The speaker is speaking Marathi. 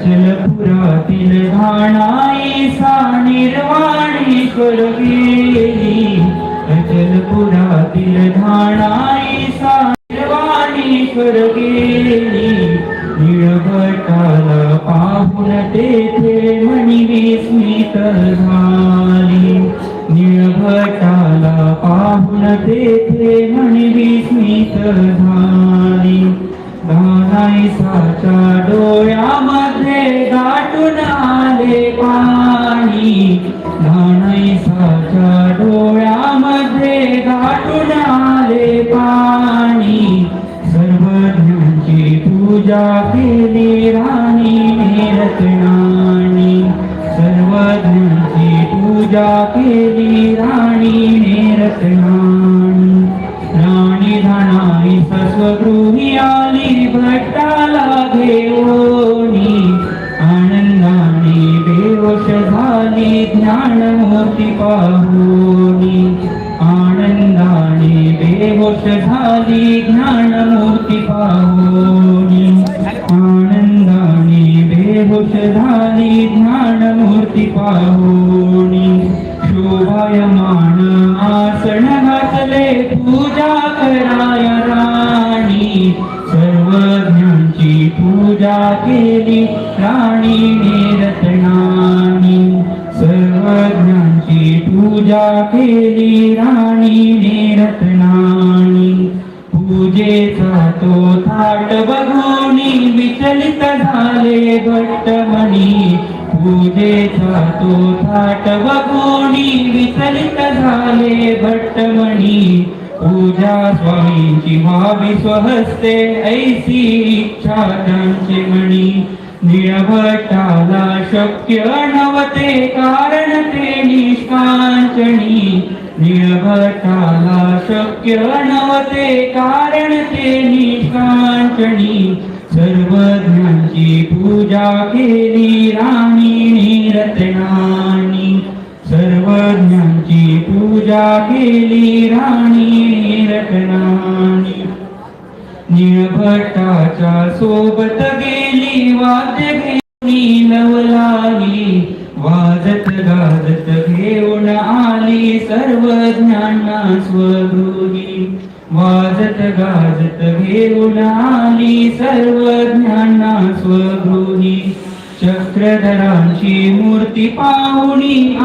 अचल पुरातील केली राणी करवेली अचल पुरातील निर्वाणीश्वर गेली करवेली निळभटाला पाहून तेथे मणी स्मित झाली. निळभटाला पाहून तेथे मणी स्मित झाली. घानाईसाच्या डोळ्यामध्ये पाणी सर्वज्ञांची पूजा केली राणी रत्नानी सर्वज्ञांची पूजा केली राणी रत्नानी राणी धनाई सस्वगृही आली भट्टाला घेऊनी. आनंदाने बेवश झाली ज्ञानमूर्ती पाहुनी बेहोश ध्यान ज्ञानमूर्ती पाहुनी। शोभायमान आसन घातले पूजा कराय राणी। सर्वज्ञांची पूजा केली राणी रत्नानी सर्वज्ञांची पूजा केली राणी रत्नानी पूजेचा तो थाट बघूनी विचलित झाले भट्टमणी पूजेचा तो थाट बघूनी विचलित झाले भट्टमणी पूजा स्वामींची मावी स्वहस्ते ऐसी इच्छा त्यांची मणी. निळभटाला शक्य नवते कारण ते निष्कांचनी. निळभटाला शक्य नवते कारण ते निष्कांचनी. सर्वज्ञांची पूजा केली राणी रत्नानी सर्वज्ञांची पूजा केली राणी रत्नानी निळभटाच्या सोबत गेली वाद्य घेऊन नवलाली वाजत गाजत घेऊन आली सर्व ज्ञाना स्वगृही. वाजत गाजत घेऊन आली सर्व ज्ञाना स्वगृही. चक्रधरांची मूर्ती पाहुणी